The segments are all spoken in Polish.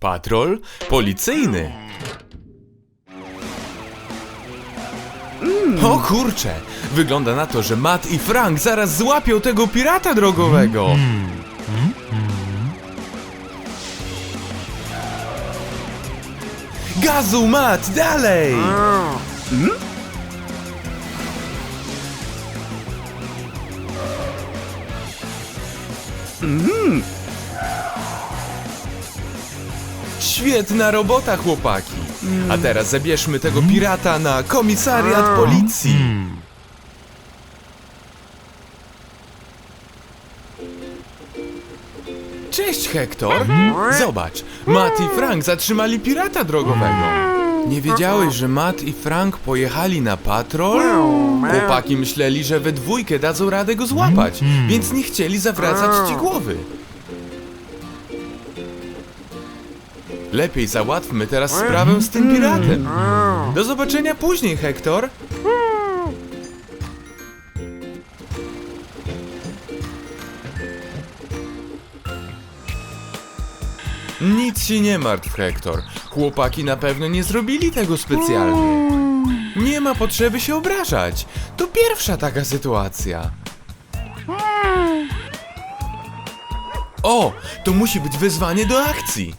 Patrol policyjny. O kurcze! Wygląda na to, że Matt i Frank zaraz złapią tego pirata drogowego. Gazu, Matt, dalej! Świetna robota, chłopaki. A teraz zabierzmy tego pirata na komisariat policji. Cześć, Hektor. Zobacz, Matt i Frank zatrzymali pirata drogowego. Nie wiedziałeś, że Matt i Frank pojechali na patrol? Chłopaki myśleli, że we dwójkę dadzą radę go złapać, więc nie chcieli zawracać ci głowy. Lepiej załatwmy teraz sprawę z tym piratem. Do zobaczenia później, Hektor. Nic się nie martw, Hektor. Chłopaki na pewno nie zrobili tego specjalnie. Nie ma potrzeby się obrażać. To pierwsza taka sytuacja. O, to musi być wezwanie do akcji.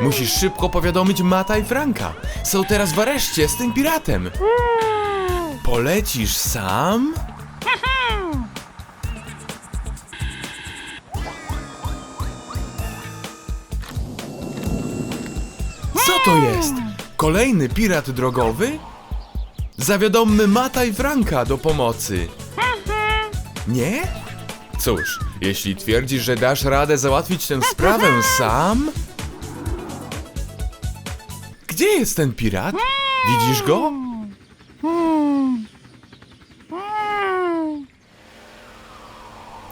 Musisz szybko powiadomić Mata i Franka. Są teraz w areszcie z tym piratem. Polecisz sam? Co to jest? Kolejny pirat drogowy? Zawiadommy Mata i Franka do pomocy. Nie? Cóż, jeśli twierdzisz, że dasz radę załatwić tę sprawę sam? Jest ten pirat? Widzisz go?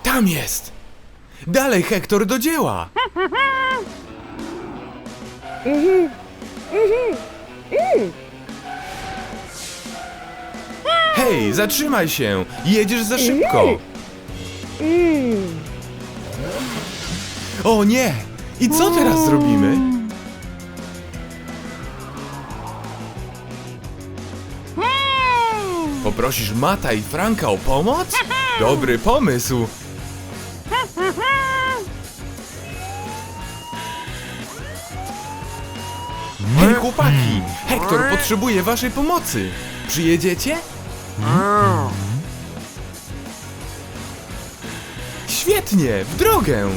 Tam jest! Dalej, Hektor, do dzieła! Hej, zatrzymaj się! Jedziesz za szybko! O nie! I co teraz zrobimy? Poprosisz Mata i Franka o pomoc? Dobry pomysł! Hej chłopaki! Hektor potrzebuje waszej pomocy! Przyjedziecie? Świetnie! W drogę!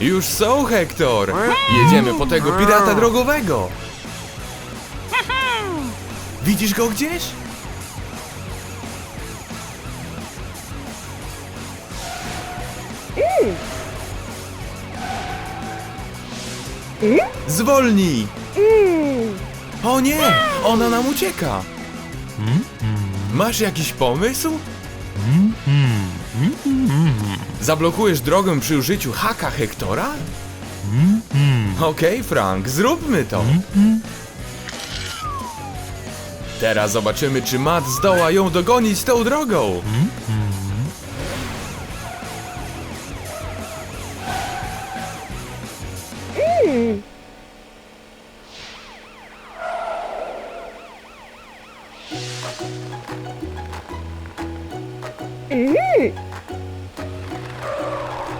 Już są, Hektor! Jedziemy po tego pirata drogowego! Widzisz go gdzieś? Zwolnij! O nie! Ona nam ucieka! Masz jakiś pomysł? Zablokujesz drogę przy użyciu haka Hektora? Okej, Frank, zróbmy to. Teraz zobaczymy, czy Matt zdoła ją dogonić tą drogą.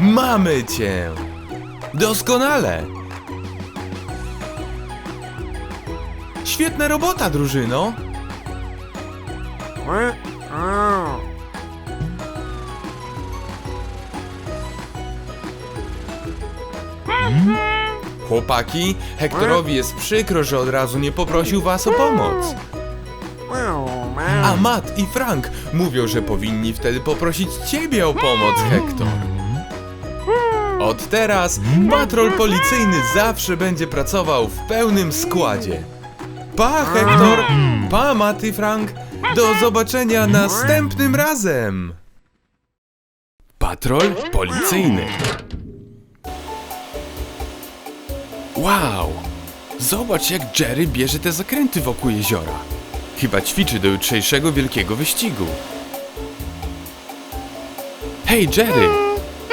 Mamy cię! Doskonale! Świetna robota, drużyno! Chłopaki, Hektorowi jest przykro, że od razu nie poprosił was o pomoc. A Matt i Frank mówią, że powinni wtedy poprosić ciebie o pomoc, Hektor. Od teraz patrol policyjny zawsze będzie pracował w pełnym składzie. Pa, Hektor! Pa, Matt i Frank! Do zobaczenia następnym razem! Patrol policyjny. Wow! Zobacz, jak Jerry bierze te zakręty wokół jeziora. Chyba ćwiczy do jutrzejszego wielkiego wyścigu. Hej, Jerry!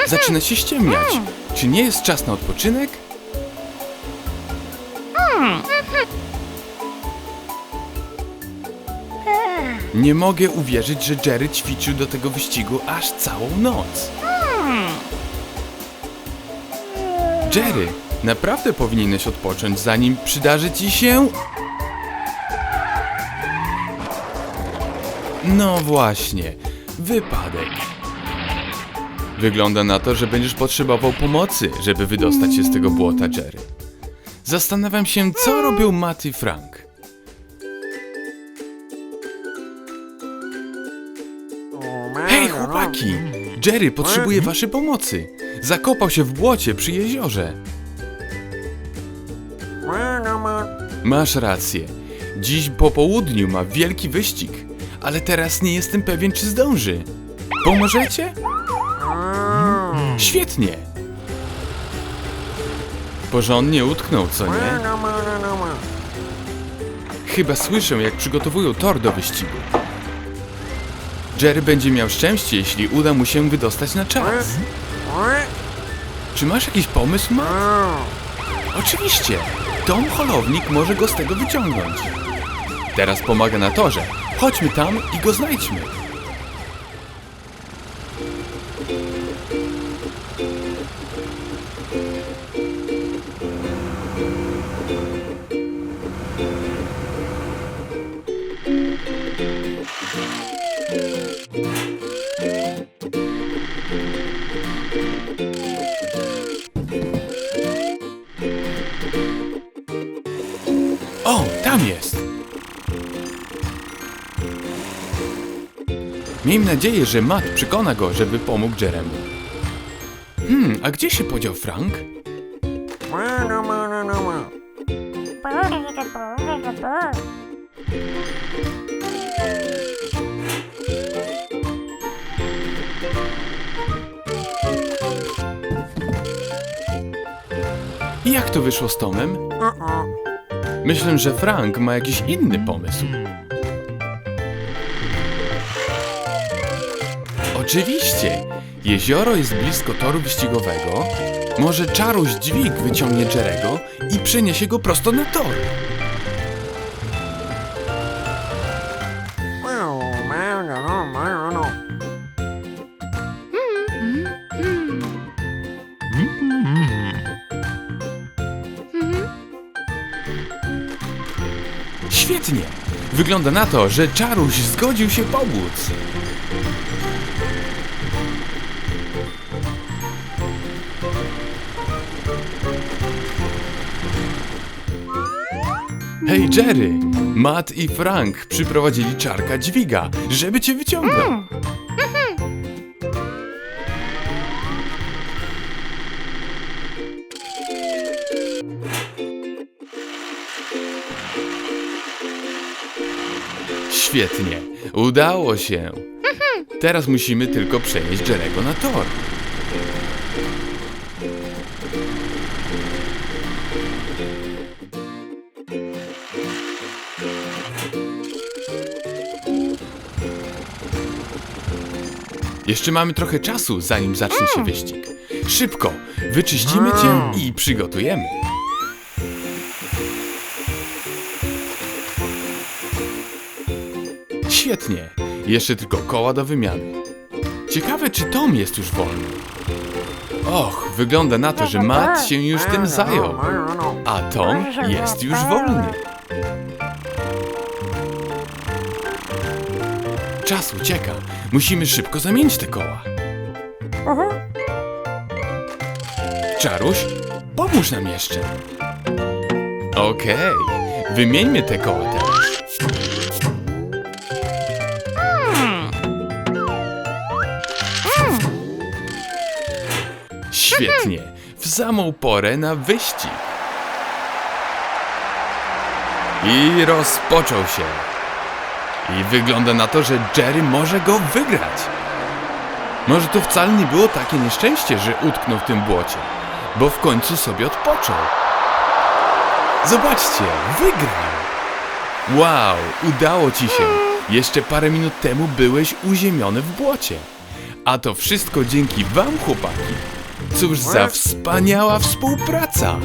Zaczyna się ściemniać. Czy nie jest czas na odpoczynek? Nie mogę uwierzyć, że Jerry ćwiczył do tego wyścigu aż całą noc. Jerry, naprawdę powinieneś odpocząć, zanim przydarzy ci się. No właśnie, wypadek. Wygląda na to, że będziesz potrzebował pomocy, żeby wydostać się z tego błota, Jerry. Zastanawiam się, co robią Matt i Frank. Hej, chłopaki! Jerry potrzebuje waszej pomocy. Zakopał się w błocie przy jeziorze. Masz rację. Dziś po południu ma wielki wyścig, ale teraz nie jestem pewien, czy zdąży. Pomożecie? Świetnie. Porządnie utknął, co nie? Chyba słyszę, jak przygotowują tor do wyścigu. Jerry będzie miał szczęście, jeśli uda mu się wydostać na czas. Czy masz jakiś pomysł, Matt? Oczywiście. Tom Holownik może go z tego wyciągnąć. Teraz pomaga na torze. Chodźmy tam i go znajdźmy. Miejmy nadzieję, że Matt przekona go, żeby pomógł Jeremu. Hmm, a gdzie się podział Frank? I jak to wyszło z Tomem? Myślę, że Frank ma jakiś inny pomysł. Oczywiście! Jezioro jest blisko toru wyścigowego. Może czaruś dźwig wyciągnie Jerego i przeniesie go prosto na tor. Świetnie! Wygląda na to, że czaruś zgodził się pomóc. Hej Jerry! Matt i Frank przyprowadzili czarka dźwiga, żeby cię wyciągnął. Świetnie, udało się. Teraz musimy tylko przenieść Jerego na tor. Jeszcze mamy trochę czasu, zanim zacznie się wyścig. Szybko, wyczyścimy cię i przygotujemy. Świetnie, jeszcze tylko koła do wymiany. Ciekawe, czy Tom jest już wolny. Och, wygląda na to, że Matt się już tym zajął, a Tom jest już wolny. Czas ucieka. Musimy szybko zamienić te koła. Czaruś, pomóż nam jeszcze. Okej, wymieńmy te koła teraz. Świetnie, w samą porę na wyścig. I rozpoczął się. I wygląda na to, że Jerry może go wygrać. Może to wcale nie było takie nieszczęście, że utknął w tym błocie, bo w końcu sobie odpoczął. Zobaczcie, wygrał! Wow, udało ci się! Jeszcze parę minut temu byłeś uziemiony w błocie. A to wszystko dzięki wam, chłopaki. Cóż za wspaniała współpraca!